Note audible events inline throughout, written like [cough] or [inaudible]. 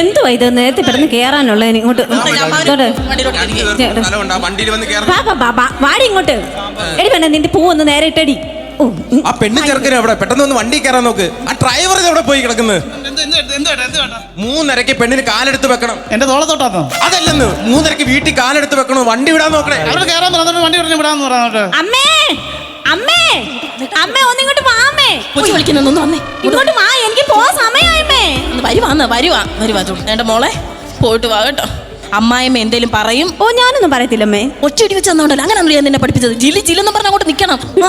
എന്തുവാ ഇത്? നേരത്തെ പെട്ടെന്ന് കേറാനുള്ള ഇങ്ങോട്ട്. വാടി ഇങ്ങോട്ട്. എടി വേണ്ട നിന്റെ പൂ ഒന്ന് നേരെ ഇട്ടടി. ആ പെണ്ണ് ചെറുക്കനും അവിടെ. പെട്ടെന്ന് ഒന്ന് വണ്ടി കയറാൻ നോക്ക്. ആ ഡ്രൈവർ എവിടെ പോയി കിടക്കുന്നത് മൂന്നരക്ക് പെണ്ണിന് കാലെടുത്ത് വെക്കണം. എന്റെ തോളത്തോട്ടാന്നോ? അതല്ലെന്ന്. മൂന്നരക്ക് വീട്ടിൽ കാലെടുത്ത് വെക്കണം. വണ്ടി വിടാൻ നോക്കണേ. അവിടെ കയറാൻ പറഞ്ഞിട്ട് വണ്ടി പറഞ്ഞു വിടാന്ന് പറഞ്ഞോട്ട് അമ്മേ അമ്മേ. അമ്മേ ഒന്നിങ്ങോട്ട് വാ അമ്മേ. കൊച്ചു വിളിക്കുന്നൊന്നും വന്നേ. ഇങ്ങോട്ട് വാ എനിക്ക് പോവാൻ സമയമായിമ്മേ ഒന്ന് വരുവാന്ന് വരുവാ വരുവാ എന്റെ മോളെ പോയിട്ട് വാ കേട്ടോ. അമ്മായിമ്മ എന്തേലും പറയും? ഓ ഞാനൊന്നും പറയത്തില്ലമ്മേ. ഒറ്റയടി വെച്ച് തന്നോണ്ടല്ലോ അങ്ങനെയാണല്ലോ ഞാൻ നിന്നെ പഠിപ്പിച്ചത്. ജില്ലി ജില്ലെന്ന് പറഞ്ഞ അങ്ങോട്ട് നിൽക്കണം ആ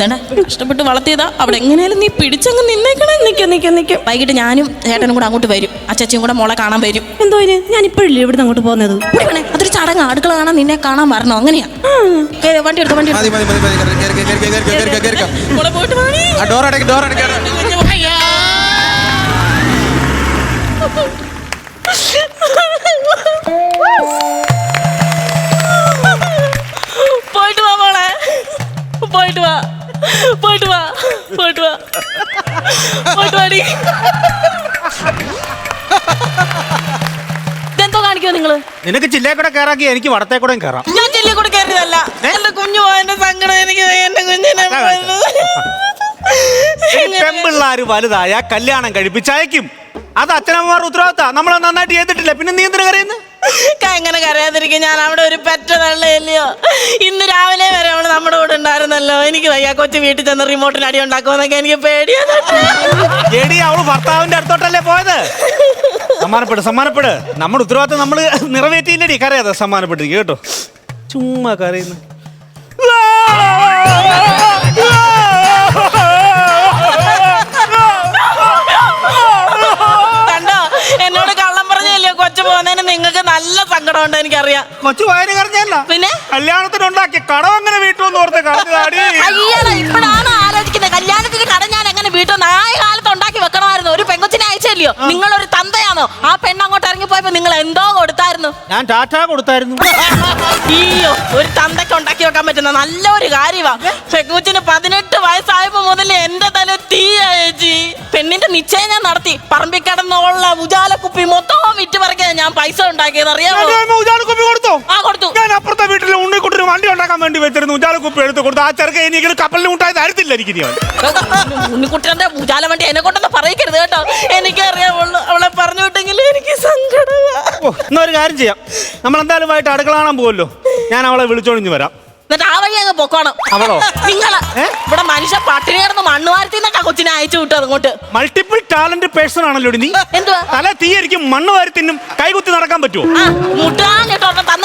വേണ്ട കഷ്ടപ്പെട്ട് വളർത്തിയതാ. അവിടെ എങ്ങനെയാലും നീ പിടിച്ചങ്ങ് നിന്നേക്കണേ. നിക്കും നിക്കും നിക്കും. വൈകിട്ട് ഞാനും ചേട്ടനും കൂടെ അങ്ങോട്ട് വരും. അച്ചച്ചിയും കൂടെ മോളെ കാണാൻ വരും. എന്തോ ഞാൻ ഇപ്പോഴില്ലേ ഇവിടുന്ന് അങ്ങോട്ട് പോകുന്നത്? വേണേ അതൊരു ചടങ്ങ്. അടുക്കള കാണാൻ നിന്നെ കാണാൻ വരണോ. അങ്ങനെയാ. കേറ്, വണ്ടി എടുത്തോ വണ്ടി മതി കേറി, കേറി, കേറി, കേറി, കേറി, കേറി, കേറി, കേറി. മോളെ പോയിട്ട് വാടി. ആ ഡോർ അടയ്ക്ക് ഡോർ അടയ്ക്ക് അയ്യാ. പോയിട്ട് വാ മോളെ. പോയിട്ട് വാ. പോയിട്ട് വാ. പോയിട്ട് വാ. പോയിട്ട് വാടി. ഇതെന്തോ കാണിക്കോ നിങ്ങൾ? നിനക്ക് ജില്ലയിൽ കൂടെ കയറാക്കി എനിക്ക് വടത്തേ കൂടെ കയറാം ഞാൻ ജില്ലയിൽ കൂടെ കയറിയതല്ല എന്റെ കുഞ്ഞു പോയതിന്റെ സങ്കടം എനിക്ക് എന്റെ കുഞ്ഞിനെ പെമ്പിള്ളാര് വലുതായ കല്യാണം കഴിപ്പിച്ചയക്കും. അത് അച്ഛനമ്മമാർ ഉത്തരവാദിത്ത നമ്മളെ നന്നായിട്ട് ചെയ്തിട്ടില്ല? പിന്നെ നീ എന്തിനു കരയുന്നു? എങ്ങനെ കരയാതിരിക്കും? ഞാൻ അവിടെ ഒരു പെറ്റ തള്ളയല്ലയോ? ഇന്ന് രാവിലെ വരെ അവൾ നമ്മുടെ കൂടെ ഉണ്ടായിരുന്നല്ലോ. എനിക്ക് വയ്യ കൊച്ചു വീട്ടിൽ ചെന്ന് റിമോട്ടിന് അടി ഉണ്ടാക്കുമെന്നൊക്കെ എനിക്ക് പേടിയാണ് എടി അവൾ ഭർത്താവിന്റെ അടുത്തോട്ടല്ലേ പോയത്? സമ്മാനപ്പെട് സമ്മാനപ്പെട്. നമ്മുടെ ഉത്തരവാദിത്തം നമ്മൾ നിറവേറ്റിയില്ലടി. കരയാതെ സമ്മാനപ്പെട്ടിരിക്കും. കേട്ടോ? ചുമ്മാ കരയുന്നു. കൊച്ചു പോകുന്നതിന് നിങ്ങൾക്ക് നല്ല സങ്കടമുണ്ട് എനിക്കറിയാം. കൊച്ചു വായന കറിഞ്ഞല്ല പിന്നെ? കല്യാണത്തിനുണ്ടാക്കിയ കടം അങ്ങനെ വീട്ടിൽ ഓർത്ത് കടഞ്ഞാടി അയ്യടാ ഇപ്പോഴാണ് ആലോചിക്കുന്നത്? കല്യാണത്തിന് കട ഞാൻ എങ്ങനെ വീട്ടിൽ നിന്ന് പെങ്കൊച്ചിനെ നിങ്ങൾ ഒരു തന്തയാണോ? ആ പെണ്ണ് അങ്ങോട്ട് ഇറങ്ങി പോയപ്പോ നിങ്ങൾ എന്തോ കൊടുത്തായിരുന്നു? ഞാൻ ടാറ്റ കൊടുത്തായിരുന്നു. [laughs] അയ്യോ ഒരു തന്തയ്ക്ക് ഉണ്ടാക്കി വെക്കാൻ പറ്റുന്ന നല്ലൊരു കാര്യമാ പെങ്കുച്ചിന് പതിനെട്ട് വയസ്സായപ്പോ മുതൽ എന്റെ തല തീ അയച്ചി പെണ്ണിന്റെ നിശ്ചയം ഞാൻ നടത്തി. പറമ്പിൽ കിടന്നുള്ള ഉജാല കുപ്പി മൊത്തം വിറ്റ് പറക്കാൻ ഞാൻ പൈസ ഉണ്ടാക്കിയത് അറിയാമോ ഉജാലക്കുപ്പി കൊടുത്തോ? ആ കൊടുത്തു. ഞാൻ അപ്പുറത്തെ വീട്ടിലെ ഉണ്ണിക്കുട്ടിന് വണ്ടി ഉണ്ടാക്കാൻ വേണ്ടി വെച്ചിരുന്നു. ഉജാലക്കുപ്പി എടുത്ത് കൊടുത്തു. ആ ചെറുക്ക എനിക്ക് കപ്പലിന് ഉണ്ടായത് തരത്തില്ല എനിക്ക് ഉണ്ണിക്കുട്ടന്റെ ഉജാല വണ്ടി എന്നെ കൊണ്ടൊന്ന് പറയിക്കരുത് കേട്ടോ. എനിക്കറിയാമുള്ളൂ അവളെ പറഞ്ഞു വിട്ടെങ്കിൽ എനിക്ക് സങ്കടമാ ഓ എന്നാ ഒരു കാര്യം ചെയ്യാം. നമ്മൾ എന്തായാലും വൈകിട്ട് അടുക്കള കാണാൻ പോകുമല്ലോ ഞാൻ അവളെ വിളിച്ചോളിഞ്ഞ് വരാം. എന്നിട്ട് ആ വഴി അങ്ങ് പൊക്കോണം. അവളോ? നിങ്ങൾ ഏ? ഇവിടെ മനുഷ്യ പട്ടിണി കിടന്ന് നിന്നൊക്കെ കൊച്ചിനെ അയച്ചു അങ്ങോട്ട് മൾട്ടിപ്പിൾ ടാലന്റ് പേഴ്സൺ ആണല്ലോ നീ. എന്തുവാ? തല തീയരിക്കും മണ്ണ് വാരി തിന്നും കൈകുത്തി നടക്കാൻ പറ്റുമോ ആ തന്നെ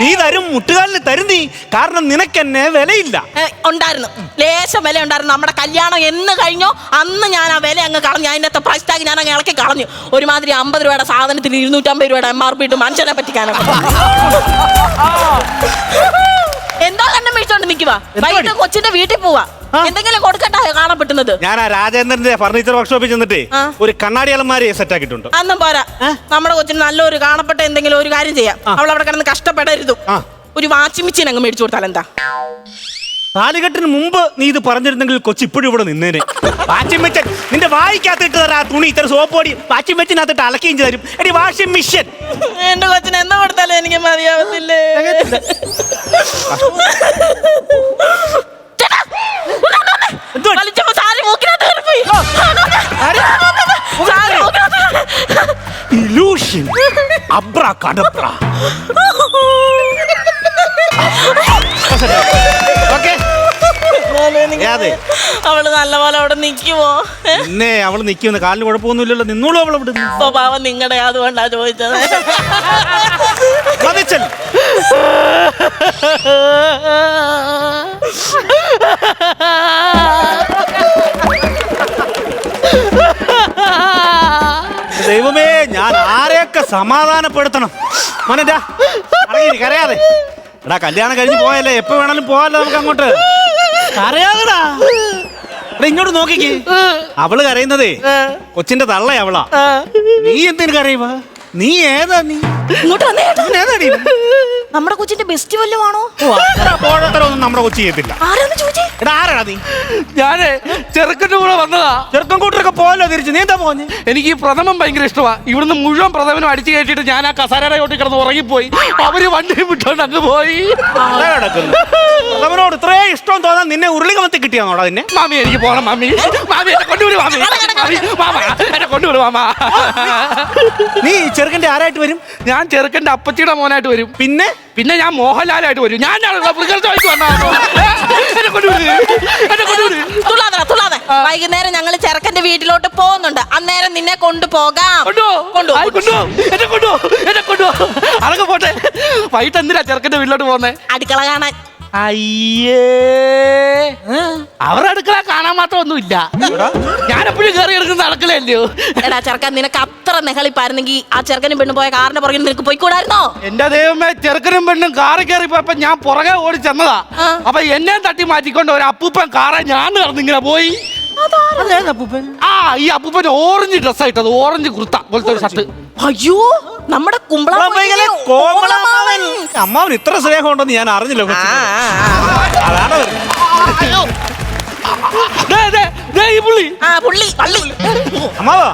നീ തരും മുട്ടുകാലിന് തരും നീ. കാരണം നിനക്ക് എന്നെ വിലയില്ല. ഏ, ഉണ്ടായിരുന്നു. ലേശം വില ഉണ്ടായിരുന്നു. നമ്മുടെ കല്യാണം എന്ന് കഴിഞ്ഞോ അന്ന് ഞാൻ ആ വില അങ്ങ് കളഞ്ഞു. അതിന്റെ പ്രൈസ് ടാഗ് ഞാൻ അങ്ങ് ഇളക്കി കളഞ്ഞു. ഒരുമാതിരി അമ്പത് രൂപയുടെ സാധനത്തിന് ഇരുന്നൂറ്റമ്പത് രൂപയുടെ എം ആർ പി ഇട്ട് മനുഷ്യനെ പറ്റിക്കാനൊക്കെ എന്താ കണ്ണും മേടിച്ചോണ്ട് നിക്കുവാ? വൈകിട്ട് കൊച്ചിന്റെ വീട്ടിൽ പോവാ. എന്തെങ്കിലും കൊടുക്കട്ടെ കാണാൻ പറ്റുന്നത്? ഞാൻ ആ രാജേന്ദ്രന്റെ ഫർണിച്ചർ വർക്ക്ഷോപ്പിൽ ചെന്നിട്ട് ഒരു കണ്ണാടി അലമാരി സെറ്റ് ആക്കിയിട്ടുണ്ട്. അന്നും പോരാ. നമ്മുടെ കൊച്ചിന് നല്ലൊരു കാണപ്പെട്ട എന്തെങ്കിലും ഒരു കാര്യം ചെയ്യാം. അവൾ അവിടെ കിടന്ന് കഷ്ടപ്പെടരുത്. ഒരു മെഷീൻ അങ്ങ് മേടിച്ചു കൊടുത്താൽ എന്താ? താലികെട്ടിന് മുമ്പ് നീ ഇത് പറഞ്ഞിരുന്നെങ്കിൽ കൊച്ചി ഇപ്പോഴും ഇവിടെ നിന്നേനെ. വാഷിംഗ് മെഷീൻ നിന്റെ വായിക്കകത്തിട്ട് തരാ ആ തുണി ഇത്ര സോപ്പ് പൊടി. വാഷിംഗ് മെഷീനകത്തിട്ട് അലക്കുകയും ചെയ്ത് തരും. എടി വാഷിംഗ് മെഷീൻ. എന്റെ കൊച്ചിന് എന്താ കൊടുത്താലും എനിക്ക് മതിയാവത്തില്ലേ? ചേട്ടാ, അബ്ര വന്ന് എനിക്ക് അവൾ നല്ലപോലെ അവിടെ നിക്കുമോ എന്നേ പിന്നെ അവൾ നിക്കുന്നു കാലിന് കുഴപ്പമൊന്നുമില്ലല്ലോ. നിന്നോളൂ അവൾ അവിടെ ഇപ്പൊ പാവം നിങ്ങളുടെ അതുകൊണ്ടാ ചോദിച്ചത്. ദൈവമേ ഞാൻ ആരെയൊക്കെ സമാധാനപ്പെടുത്തണം? മനന്റെ കരയാതെ. എടാ കല്യാണം കഴിഞ്ഞ് പോയല്ലേ? എപ്പോ വേണേലും പോവാല്ലോ നമുക്ക് അങ്ങോട്ട്. കരയാതെടാ. ഇങ്ങോട്ട് നോക്കിക്ക്. അവൾ കരയുന്നതേ കൊച്ചിന്റെ തള്ള അവളാ. നീ എന്തിനു കരയുവാ? നീ ഏതാ നീ? ഇങ്ങോട്ട് വന്നേ ഏതാടി ഇവൻ? നമ്മുടെ കൊച്ചിന്റെ ബെസ്റ്റ് വല്ലതും ആണോ? നമ്മുടെ കൊച്ചി ചെയ്യത്തില്ല. ആരാന്ന് ചോദിച്ചേ? എടാ ആരാടാ നീ? ഞാൻ ചെറുക്കന്റെ കൂടെ വന്നതാ. ചെറുക്കൻ കൂട്ടരൊക്കെ പോയല്ലോ തിരിച്ച്. നീ എന്താ പോഞ്ഞ് എനിക്ക് ഈ പ്രഥമം ഭയങ്കര ഇഷ്ടമാ ഇവിടുന്ന് മുഴുവൻ പ്രഥമനും അടിച്ചു കയറ്റിട്ട് ഞാൻ ആ കസാരയുടെ കിടന്ന് ഉറങ്ങിപ്പോയി. അവർ വണ്ടി വിട്ടോണ്ട് അങ്ങ് പോയി. അവനോട് ഇത്രേ ഇഷ്ടം തോന്നാൻ നിന്നെ ഉരുളികമത്തി കിട്ടിയാണോടാ നിന്നെ? മാമി എനിക്ക് പോണം മാമി. മാമി എന്നെ കൊണ്ടുവിടും മാമി. മാമി മാമ എന്നെ കൊണ്ടുവിടും മാമ. നീ ഈ ചെറുക്കന്റെ ആരായിട്ട് വരും? ഞാൻ ചെറുക്കന്റെ അപ്പച്ചിയുടെ മോനായിട്ട് വരും. പിന്നെ? പിന്നെ ഞാൻ മോഹൻലാലായിട്ട് വരും. ഞാൻ തുള്ളാതെ തുള്ളാതെ. വൈകുന്നേരം ഞങ്ങൾ ചെറുക്കന്റെ വീട്ടിലോട്ട് പോകുന്നുണ്ട്. അന്നേരം നിന്നെ കൊണ്ടുപോകാം. അതൊക്കെ പോട്ടെ. വൈകിട്ട് എന്തിനാ ചെറുക്കന്റെ വീട്ടിലോട്ട് പോകുന്നേ? അടുക്കള കാണാൻ. അയ്യേ. അവരുടെ അടുക്കള കാണാൻ മാത്രം ഒന്നുമില്ല ഞാൻ എപ്പോഴും കയറി എടുക്കുന്ന അടുക്കളയല്ലയോ എടാ ചെറുക്കൻ നിനക്ക് അത്ര നെഹളിപ്പായിരുന്നെങ്കിൽ ആ ചെറുക്കനും പെണ്ണും പോയ കാറിന്റെ പുറകിൽ നിനക്ക് പോയിക്കൂടായിരുന്നോ? എന്റെ ദൈവമേ ചെറുക്കനും പെണ്ണും കാറി കയറി പോയപ്പോ ഞാൻ പുറകെ ഓടി ചെന്നതാ. അപ്പൊ എന്നെ തട്ടി മാറ്റിക്കൊണ്ട് ഒരു അപ്പൂപ്പൻ കാറെ ഞാൻ നടന്നിങ്ങനെ പോയി. ആ ഈ അപ്പൂപ്പൻ ഓറഞ്ച് ഡ്രസ് ഇട്ടത് ഓറഞ്ച് കുർത്ത പോലത്തെ ഒരു ഷർട്ട് അയ്യോ നമ്മുടെ കുമ്പള കുളമ്പയിലെ കോമളമാമൻ. അമ്മാവൻ ഇത്ര സ്നേഹം ഉണ്ടെന്ന് ഞാൻ അറിഞ്ഞില്ല. അതാണ് ആ പുള്ളി പള്ളി. അമ്മാവോ?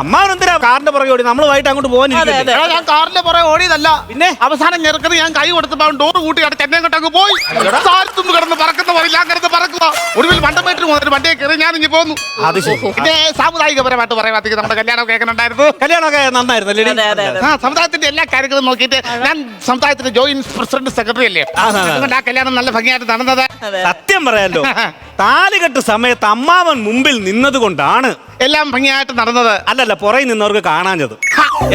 അമ്മാവൻ കാറിന്റെ പുറകെ ഓടി? നമ്മൾ വൈകിട്ട് അങ്ങോട്ട് പോകാൻ അതെ, അതെ. എടാ, ഞാൻ കാറിന്റെ പുറകെ ഓടിയതല്ല. പിന്നെ? അവസാനം ഞെറുക്കത് ഞാൻ കൈ കൊടുത്തപ്പോ അവൻ ഡോർ കൂട്ടി അടച്ച് എന്നെ അങ്ങോട്ടങ്ങ് പോയി. സാരത്തുനിന്ന് കിടന്ന് പറക്കുന്ന പോലെ ഞാൻ കിടന്ന് പറക്കുക ഒടുവിൽ മണ്ടമേറ്റിൽ മുതൽ വണ്ടിയെ കയറി ഞാൻ ഇനി പോന്നു അത് ശരി. പിന്നെ സാമുദായികപരമായിട്ട് പറയുമ്പോഴത്തേക്ക് നമ്മുടെ കല്യാണം കേൾക്കുന്നുണ്ടായിരുന്നു കല്യാണമൊക്കെ നന്നായിരുന്നു അതെ, അതെ, അതെ. ആ സമുദായത്തിന്റെ എല്ലാ കാര്യങ്ങളും നോക്കിയിട്ട് ഞാൻ സമുദായത്തിന്റെ ജോയിന്റ് പ്രസിഡന്റ് സെക്രട്ടറി അല്ലേ? ആ, ആ, ആ. അതുകൊണ്ട് ആ കല്യാണം നല്ല ഭംഗിയായിട്ട് നടന്നത്. അതെ. സത്യം പറയാലോ. താലികെട്ട് സമയത്ത് അമ്മാവൻ മുമ്പിൽ നിന്നതുകൊണ്ടാണ് എല്ലാം ഭംഗിയായിട്ട് നടന്നത്. അല്ലല്ല പുറകിൽ നിന്നവർക്ക് കാണാഞ്ഞത്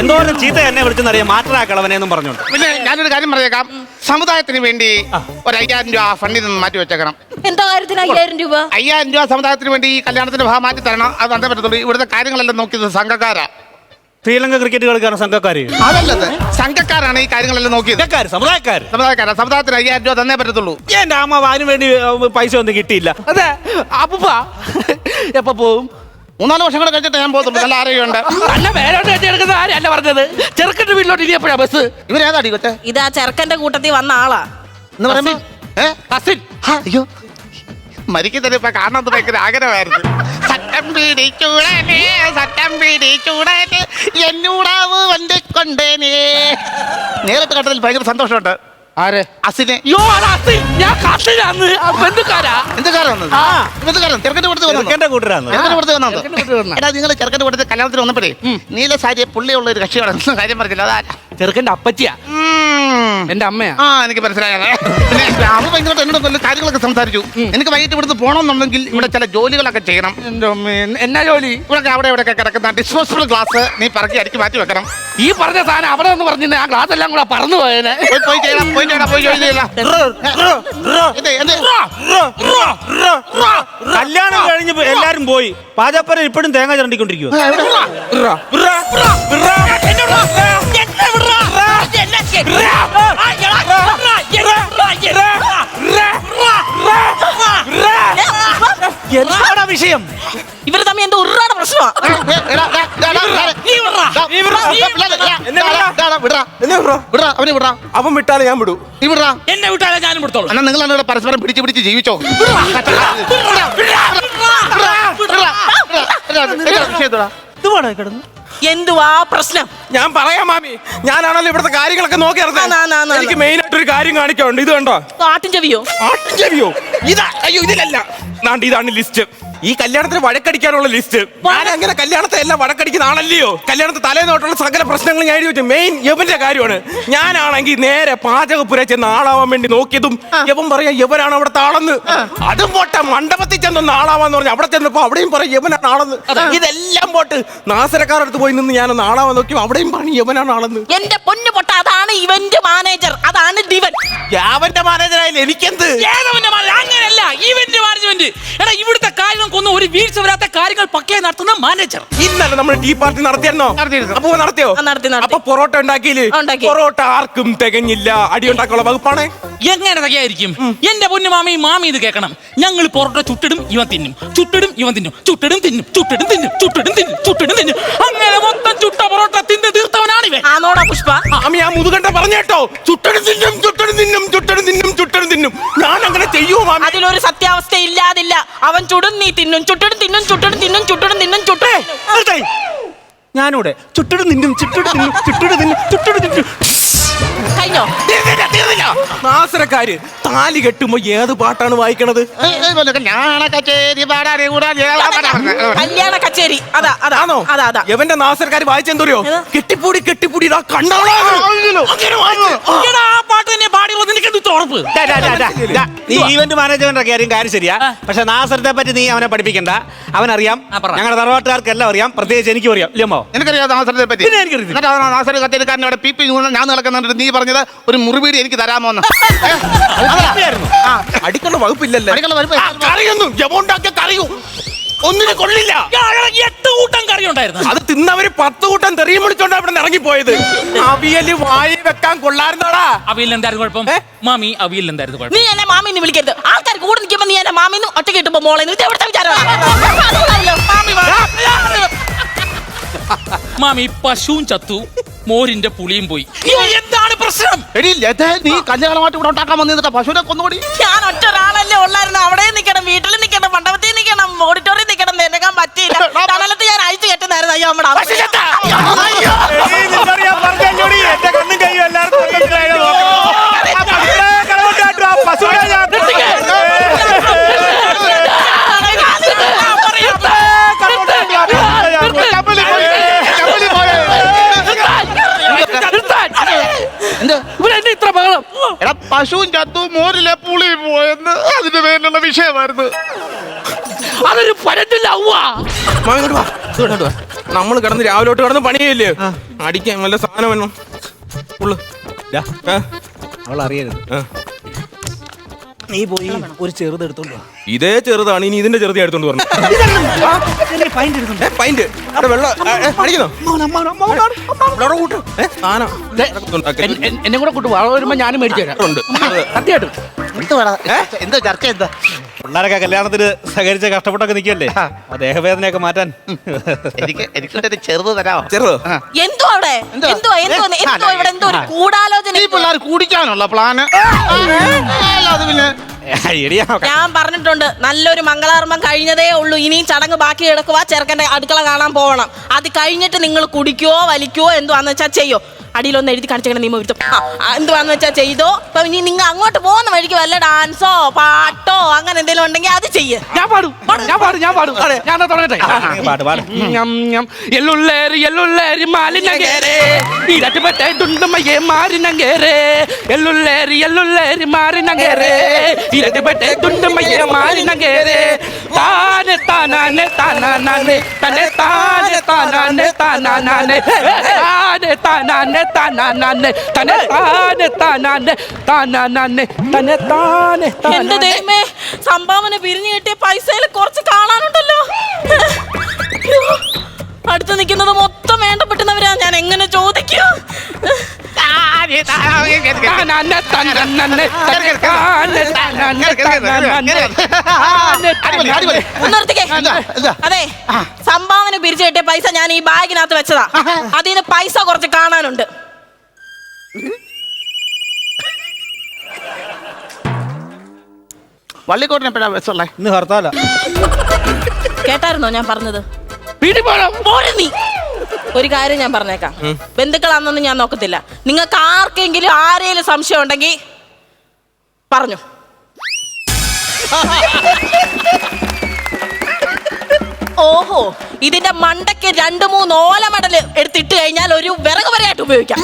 എന്തോരം ചീത്ത എന്നെ വിളിച്ചെന്നറിയാം? മാറ്ററാക്കളവനെന്നും പറഞ്ഞോണ്ട് പിന്നെ ഞാനൊരു കാര്യം പറഞ്ഞേക്കാം സമുദായത്തിന് വേണ്ടി ഒരു അയ്യായിരം രൂപ ഫണ്ടിൽ നിന്ന് മാറ്റി വെച്ചേക്കണം. എന്തോ കാര്യത്തിന് അയ്യായിരം രൂപ? അയ്യായിരം രൂപ സമുദായത്തിന് വേണ്ടി ഈ കല്യാണത്തിന്റെ ഭാഗം മാറ്റി തരണം. അത് പറ്റത്തുള്ളൂ. ഇവിടുത്തെ കാര്യങ്ങളെല്ലാം നോക്കിയത് സംഘക്കാരാ. ശ്രീലങ്ക ക്രിക്കറ്റ് കളിക്കാരൻ സംഘക്കാര്? അതല്ലത്. സംഘക്കാരാണ് ഈ കാര്യങ്ങളെല്ലാം നോക്കിയത്. സമുദായക്കാർ സമുദായക്കാര്. സമുദായക്കാരാ. സമുദായത്തിന് അയ്യായിരം രൂപ തന്നേ പറ്റത്തുള്ളൂ. എന്റെ അമ്മ അതിനു വേണ്ടി പൈസ ഒന്നും കിട്ടിയില്ല. അതെ. അപ്പൂപ്പ. എപ്പോ പോവും? മൂന്നാൽ വർഷം കൂടെ കഴിഞ്ഞിട്ട് ഞാൻ പോകത്തുള്ളൂ നല്ല ആരോഗ്യമുണ്ട് അല്ല എടുക്കുന്ന ആരല്ല പറഞ്ഞത്. ചെറുക്കന്റെ വീട്ടിലോട്ട് ഇനി എപ്പോഴാ ബസ് ഇവരേതാടി കൊച്ചെ ഇതാ ചെറുക്കന്റെ കൂട്ടത്തിൽ വന്ന ആളാ. എന്ന് പറയുമ്പോ ഏ? കസിൻ അയ്യോ. മരിക്കുന്നത് ഇപ്പൊ കാണാൻ ഭയങ്കര ആഗ്രഹമായിരുന്നു. സട്ടം പിടിച്ചൂടനെ സട്ടം പിടിച്ചൂടനെ. എന്നൂടാവ് വണ്ടി കൊണ്ടേനേ നേരിട്ട് കണ്ടതിൽ ഭയങ്കര സന്തോഷമുണ്ട്. ആരെ? അസിനെ. യോ അത് അസിൻ. ഞാൻ ആ. ബന്ധുക്കാരാ എന്തുകാരം? വന്നത്? ആ. എന്തുകാരം? ചെറുക്കന്റെ കൊടുത്ത് ചെറുക്കന്റെ കൂട്ടരാന്ന്. ചെറുക്കന്റെ കൊടുത്ത് വന്നത്. എടാ നിങ്ങൾ ചെറുക്കന്റെ കൊടുത്ത് കല്യാണത്തിന് വന്നപ്പോഴേ നീല സാരിയെ പുള്ളിയുള്ള ഒരു കക്ഷിയാണ് കാര്യം പറഞ്ഞില്ല. അതാ. ചെറുക്കന്റെ അപ്പച്ചിയാ. എന്റെ അമ്മയാ? ആ എനിക്ക് മനസ്സിലായത് പിന്നെ ഭയങ്കരമായിട്ട് എന്നോട് നല്ല കാര്യങ്ങളൊക്കെ സംസാരിച്ചു. എനിക്ക് വൈകിട്ട് ഇവിടുന്ന് പോകണമെന്നുണ്ടെങ്കിൽ ഇവിടെ ചില ജോലികളൊക്കെ ചെയ്യണം. എന്റെ അമ്മ എന്നാ ജോലി? ഇവിടെ അവിടെ ഇവിടെ കിടക്കുന്ന ഡിസ്പോസിബിൾ ഗ്ലാസ് നീ പറക്കി അടിക്ക് മാറ്റി വെക്കണം. ഈ പറഞ്ഞ സാധനം അവിടെ നിന്ന് പറഞ്ഞിരുന്ന. ആ ഗ്ലാസ് എല്ലാം കൂടെ പറന്നു പോയേനെ. പോയി പോയി ചെയ്യണം പോയി ചെയ്യണം പോയി ജോലി ചെയ്യണം ഇത് എന്ത്? കല്യാണം കഴിഞ്ഞ് എല്ലാരും പോയി. പാചകപ്പര ഇപ്പോഴും തേങ്ങ ചരണ്ടിക്കൊണ്ടിരിക്കുക എന്താണ് വിഷയം ഇവർ തമ്മിൽ എന്തോ ഉറാടെ പ്രശ്നമാണ് അവൻ വിട്ടാലേ ഞാൻ വിടൂ നീ വിടാ എന്നെ വിട്ടാലേ ഞാനും വിടത്തോളൂ എന്നാ നിങ്ങൾ എന്നോട് പരസ്പരം പിടിച്ച് പിടിച്ച് ജീവിച്ചോ ഇത് വേണോ കിടന്നു എന്തുവാ പ്രശ്നം? ഞാൻ പറയാം മാമി. ഞാനാണല്ലോ ഇവിടുത്തെ കാര്യങ്ങളൊക്കെ നോക്കി ആ, ആ, ആ, ആ, ആ. എനിക്ക് മെയിൻ ആയിട്ട് ഒരു കാര്യം കാണിക്കാനുണ്ട്. ഇത് കണ്ടോ? ആട്ടിൻ ചെവിയോ ആട്ടിൻ ചെവിയോ ഇതാ അയ്യോ ഇതിലല്ല. നാണ്ട് ഇതാണ് ലിസ്റ്റ്. ഈ കല്യാണത്തിന് വഴക്കടിക്കാനുള്ള ലിസ്റ്റ്. ഞാൻ അങ്ങനെ കല്യാണത്തെ എല്ലാം വഴക്കടിക്കുന്ന ആളല്ലയോ? കല്യാണത്തെ തലേന്നോട്ടുള്ള സകല പ്രശ്നങ്ങൾ ഞാൻ എഴുതി വെച്ചു. മെയിൻ യവന്റെ കാര്യമാണ്. ഞാനാണെങ്കിൽ നേരെ പാചകപ്പുര ചെന്ന് ആളാവാൻ വേണ്ടി നോക്കിയതും യവൻ പറയാ യവനാണ് അവിടുത്തെ ആളെന്ന് അതും പോട്ടെ മണ്ഡപത്തിൽ ചെന്നൊന്ന് ആളാവാന്ന് പറഞ്ഞു അവിടെ ചെന്നപ്പോ അവിടെയും പറയും യവനാണ് ആളെന്ന്. ഇതെല്ലാം പോട്ട് നാസരക്കാരടുത്ത് പോയി നിന്ന് ഞാനൊന്ന് ആളാവാൻ നോക്കി അവിടെയും പറഞ്ഞു യവനാണ് ആളെന്ന്. എന്റെ പൊന്നു പൊട്ട അതാണ് ഇവന്റ് മാനേജർ. അതാണ് ദിവൻ യാവന്റെ മാനേജറായാലും എനിക്കെന്ത്? ഏതവന്റെ മാനേജർ? അങ്ങനെയല്ല ഇവന്റ് മാനേജ്മെന്റ് എടാ ഇവിടുത്തെ കാര്യങ്ങൾക്കൊന്നും ഒരു വീഴ്ച വരാത്ത കാര്യങ്ങൾ പക്കേ നടത്തുന്ന മാനേജർ. ഇന്നലെ നമ്മൾ ടീ പാർട്ടി നടത്തിയിരുന്നോ നടത്തിയിരുന്നു. അപ്പൊ നടത്തിയോ? ആ, നടത്തി, നടത്തി. അപ്പൊ പൊറോട്ട ഉണ്ടാക്കിയില്ലേ? ഉണ്ടാക്കി. പൊറോട്ട ആർക്കും തികഞ്ഞില്ല. അടി ഉണ്ടാക്കാനുള്ള വകുപ്പാണ്. എങ്ങനെ തകയായിരിക്കും? എന്റെ പൊന്നു മാമി മാമി ഇത് കേൾക്കണം. ഞങ്ങൾ പൊറോട്ട ചുട്ടിടും ഇവൻ തിന്നും. ചുട്ടിടും ഇവൻ തിന്നും. ചുട്ടിടും തിന്നും. ചുട്ടിടും തിന്നും. ചുട്ടിടും തിന്നും. ചുട്ടിടും തിന്നും. അങ്ങനെ മൊത്തം ചുട്ട പൊറോട്ട തീർത്തവനാണ് ഇവൻ. ആണോടാ പുഷ്പ. ആമി ആ മുതുകണ്ട പറഞ്ഞേട്ടോ ചുട്ടടി തിന്നും ചുട്ടടി തിന്നും ചുട്ടടി തിന്നും ചുട്ടടി തിന്നും. ഞാൻ അങ്ങനെ ചെയ്യുമോ മാമി അതിലൊരു സത്യാവസ്ഥ ഇല്ലാതില്ല. അവൻ ചുടും നീ തിന്നും. ചുട്ടിടും തിന്നും ചുട്ടിടും തിന്നും ചുട്ടിടും തിന്നും ചുട്ടേ നിർത്തേ. ഞാനിവിടെ ചുട്ടിട് നിന്നും ചുട്ടിട് നിന്നും ചുട്ടിട് നിന്നും ചുട്ടിട് നിന്നും. കഴിഞ്ഞോ. നാസരക്കാര് താലി കെട്ടുമ്പോ ഏത് പാട്ടാണ് വായിക്കണത്? കല്യാണ കച്ചേരി. അതാ അതാണോ അതാ അതാ. എവന്റെ നാസരക്കാര് വായിച്ചെന്തോറിയോ? കെട്ടിപ്പൂടി കെട്ടിപ്പൂടി ആ പാട്ട് തന്നെ പാടിയുള്ളത് നിനക്ക് എന്ത് ഉറപ്പ് ഡാ, ഡാ, ഡാ, ഡാ, ഡാ. നീ ഈവന്റ് മാനേജ്മെന്റ് കാര്യം കാര്യം ശരിയാ. പക്ഷെ നാസരത്തെ പറ്റി നീ അവനെ പഠിപ്പിക്കണ്ട. അവനറിയാം. ആ, പറ. ഞങ്ങളുടെ തറവാട്ടുകാർക്കെല്ലാം അറിയാം. പ്രത്യേകിച്ച് എനിക്കും അറിയാം. ഇല്ലമ്മോ എനിക്കറിയാം പറ്റി. പിന്നെ എനിക്കറിയത്തില്ല. എന്നിട്ട് ആ നാസർ കച്ചേരിക്കാരൻ അവിടെ പി പി ഞാൻ നടക്കുന്നുണ്ട്. നീ പറഞ്ഞത് ഒരു മുറിവീട് എനിക്ക് തരാമോ എന്ന് അടിക്കുന്ന വകുപ്പില്ലല്ലേ? അടിക്കുന്ന വകുപ്പ്. ആ, കറിയൊന്നും ജമുണ്ടാക്കിയ കറിയും? ഒന്നിനെ കൊള്ളില്ല. എട്ട് ഉണ്ടായിരുന്നു? അത് തിന്നവര് പത്ത് കൂട്ടം തെറിയും വിളിച്ചോണ്ട് അവിടെ ഇറങ്ങിപ്പോയത്. അവിയൽ വായി വെക്കാൻ കൊള്ളായിരുന്നോടാ. അവിയിൽ എന്തായിരുന്നു കുഴപ്പം? മാമി അവിയിൽ എന്തായിരുന്നു കുഴപ്പം? നീ എന്നെ മാമിന്ന് വിളിക്കരുത്. ആൾക്കാർ കൂടെ നിൽക്കുമ്പോ നീ എന്നെ മാമിന്ന് ഒറ്റ കിട്ടുമ്പോ മോളെ ഇത് എവിടുത്തെ വിചാരം മാമി മാമി പശുവും ചത്തു. മോരിന്റെ പുളിയും പോയി. എന്താണ് പ്രശ്നം? എടി ലതേ, നീ കല്യാണമായിട്ട് ഇവിടെ ഉണ്ടാക്കാൻ വന്നിട്ട് പശുവിനെ കൊന്നുകൂടി? ഞാൻ ഒറ്റ ഒരാളല്ലേ ഉള്ളായിരുന്നു. അവിടെ നിൽക്കണം വീട്ടിൽ നിൽക്കണം മണ്ഡപത്തിൽ നിൽക്കണം ഓഡിറ്റോറിയം നിൽക്കണം നിനക്കാൻ പറ്റിയില്ല. ഞാൻ അയച്ചു അയ്യോ നമ്മുടെ. എന്റെ കണ്ണും കൈയും ഇത്ര ബഹളം? എടാ പശുവും ചത്തു മോരിലെ പുളി പോയെന്ന് അതിന്റെ പേരിലുള്ള വിഷയമായിരുന്നു. അതൊരു പരന്നില്ല നമ്മൾ കിടന്ന് രാവിലോട്ട് കിടന്ന് പണിയല്ലേ? അടിക്കാൻ നല്ല സാധനം വേണം ഉള്ളു. അവൾ അറിയരുത്. നീ പോയി ഒരു ചെറുത് എടുത്തോണ്ട് വാ. ഇതേ ചെറുതാണ്. ഇനി ഇതിന്റെ ചെറുതി എടുത്തോണ്ട് പറഞ്ഞു പൈന്റ് [laughs] എന്നെ കൂടെ കൂട്ടു വള വരുമ്പോ ഞാനും മേടിച്ചു തരാം. സത്യമായിട്ടും എന്താ ചർച്ച എന്താ? പിള്ളേരൊക്കെ കല്യാണത്തിന് സഹകരിച്ച് കഷ്ടപ്പെട്ടൊക്കെ നിൽക്കല്ലേ ആ. ദേഹവേദനയൊക്കെ മാറ്റാൻ. എനിക്ക് എനിക്കൊരു ചെറുത് തരാമോ ചെറുതോ? എന്തോ അവിടെ? എന്തോ? എന്തോ ഏ, എന്തോ ഇവിടെ എന്തോ ഒരു ഈ പിള്ളേർ കുടിക്കാനുള്ള പ്ലാന് അത് പിന്നെ എടിയാ ഞാൻ പറഞ്ഞിട്ടുണ്ട് നല്ലൊരു മംഗളാർമ്മം കഴിഞ്ഞതേ ഉള്ളൂ. ഇനിയും ചടങ്ങ് ബാക്കി കിടക്കുക ചെറുക്കന്റെ അടുക്കള കാണാൻ പോകണം അത് കഴിഞ്ഞിട്ട് നിങ്ങൾ കുടിക്കോ വലിക്കോ എന്തുവാന്ന് വെച്ചാൽ ചെയ്യോ. അടിയിലൊന്ന് എഴുതി കാണിച്ചേക്കണം നിയമം ആ, എന്തുവാന്ന് വെച്ചാൽ ചെയ്തോ? അപ്പൊ ഇനി നിങ്ങൾ അങ്ങോട്ട് പോകുന്ന വഴിക്ക് വല്ല ഡാൻസോ പാട്ടോ അങ്ങനെ എന്തെങ്കിലും ഉണ്ടെങ്കിൽ അത് ചെയ്യ്. ഞാൻ പാടും. ഞാൻ പാടും ഞാൻ പാടും. ഞാൻ തുടങ്ങട്ടെ? പാട് പാട്. ഇരട്ടുപെട്ടെ തുണ്ടുമയ്യെ ഇരട്ടുപെട്ടെ തുണ്ടുമയ്യെ എന്റെ ദൈവമേ? സംഭാവന പിരിഞ്ഞു കിട്ടിയ പൈസയിൽ കുറച്ച് കാണാനുണ്ടല്ലോ. അടുത്ത് നിൽക്കുന്നത് മൊത്തം വേണ്ടപ്പെട്ടുന്നവരാ ഞാൻ എങ്ങനെ അതെ. സംഭാവന പിരിച്ചു കിട്ടിയ പൈസ ഞാൻ ഈ ബാഗിനകത്ത് വെച്ചതാ. അതിൽ നിന്ന് പൈസ കുറച്ച് കാണാനുണ്ട്. വള്ളിക്കോട്ടിന് എപ്പോഴാ ബസ്സുള്ളേ ഇന്ന് ഹർത്താല. കേട്ടായിരുന്നോ ഞാൻ പറഞ്ഞത്? വീട്ടിൽ പോണം. പോരെ നീ. ഒരു കാര്യം ഞാൻ പറഞ്ഞേക്കാം. ബന്ധുക്കളാണെന്നൊന്നും ഞാൻ നോക്കത്തില്ല. നിങ്ങൾക്ക് ആർക്കെങ്കിലും ആരെങ്കിലും സംശയം ഉണ്ടെങ്കിൽ പറഞ്ഞു. ഓഹോ ഇതിന്റെ മണ്ടയ്ക്ക് രണ്ട് മൂന്ന് ഓലമടൽ എടുത്തിട്ട് കഴിഞ്ഞാൽ ഒരു വിറക് വരെയായിട്ട് ഉപയോഗിക്കാം.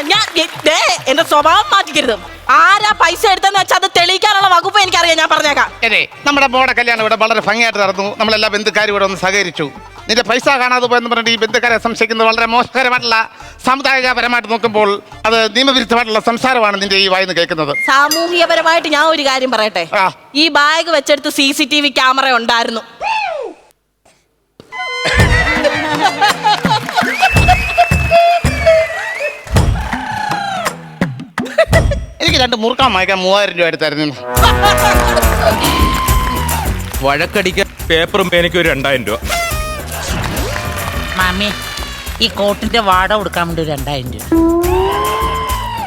ഞാൻ ദേ, എന്റെ സ്വഭാവം മാറ്റിക്കരുത്. ആരാ പൈസ എടുത്തെന്ന് വെച്ചാൽ അത് തെളിയിക്കാനുള്ള വകുപ്പ് എനിക്കറിയാം ഞാൻ പറഞ്ഞേക്കാം. അതെ നമ്മുടെ മോടെ കല്യാണം ഇവിടെ വളരെ ഭംഗിയായിട്ട് നടന്നു. നമ്മളെല്ലാ ബന്ധുക്കാരും ഇവിടെ ഒന്ന് സഹകരിച്ചു. നിന്റെ പൈസ കാണാതെ പോയെന്ന് പറഞ്ഞിട്ട് ഈ ബന്ധുക്കാരെ സംശയിക്കുന്നത് വളരെ മോശകരമായിട്ടുള്ള സാമുദായികപരമായിട്ട് നോക്കുമ്പോൾ അത് നിയമവിരുദ്ധമായിട്ടുള്ള സംസാരമാണ് നിന്റെ ഈ വായിന്ന് കേൾക്കുന്നത്. സാമൂഹികപരമായിട്ട് ഞാൻ ഒരു കാര്യം പറയട്ടെ? ആ. ഈ bag വെച്ചെടുത്ത് C C T V camera ഉണ്ടായിരുന്നു. എനിക്ക് രണ്ട് മുറുക്കാൻ വാങ്ങിക്കാൻ മൂവായിരം രൂപ എടുത്തായിരുന്നു. വഴക്കടിക്കാൻ പേപ്പറും പേനയ്ക്ക് ഒരു രണ്ടായിരം രൂപ. മാമി ഈ കോട്ടിന്റെ വാട കൊടുക്കാൻ വേണ്ടി ഒരു രണ്ടായിരം രൂപ.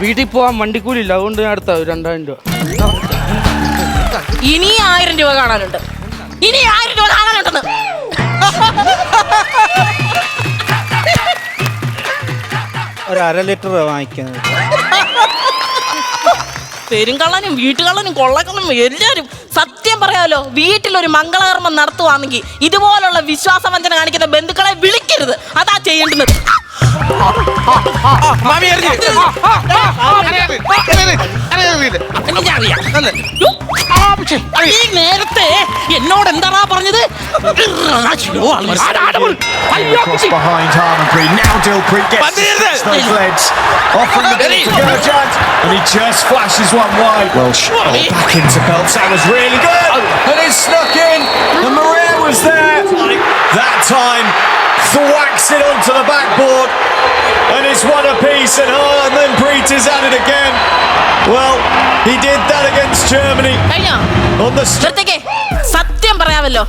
വീട്ടിൽ പോവാൻ വണ്ടിക്കൂലി ഇല്ല. അതുകൊണ്ട് ഞാൻ അടുത്ത രണ്ടായിരം രൂപ. ഇനി ആയിരം രൂപ കാണാനുണ്ട്. ഇനി ആയിരം രൂപ കാണാനുണ്ടെന്ന്. ഒരു അര ലിറ്റർ വാങ്ങിക്കുന്നത്. പെരുങ്കള്ളനും വീട്ടുകള്ളനും കൊള്ളക്കള്ളനും എല്ലാവരും സത്യം പറയാലോ വീട്ടിലൊരു മംഗളകർമ്മം നടത്തുവാണെങ്കിൽ ഇതുപോലുള്ള വിശ്വാസവഞ്ചന കാണിക്കുന്ന ബന്ധുക്കളെ വിളിക്കരുത് അതാ ചെയ്യേണ്ടുന്നത് അറിയാതെ. എനിക്കറിയാം ഈ നേരത്തെ എന്നോട് എന്താ പറഞ്ഞത് അയ്യോ, ആള് ആടാ, ആടാ, പോയി. അയ്യോ, Cross behind Harmondbury. Now Dilpreet gets Bandiera! those legs. Offering the ball to Gurjant. And he just flashes one wide. Welsh oh, back into Belts. That was really good. And it snuck in. And Maria was there. That time, thwacks it onto the backboard. And it's one apiece. And Harmondbury is at it again. Well, he did that against Germany. കഴിഞ്ഞോ? On the str- സത്യം പറയാമല്ലോ.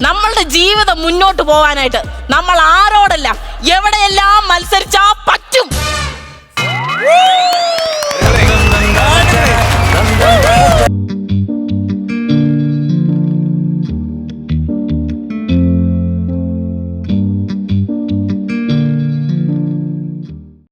നമ്മളുടെ ജീവിതം മുന്നോട്ട് പോവാനായിട്ട് നമ്മൾ ആരോടല്ല എവിടെയെല്ലാം മത്സരിച്ചാ പറ്റും.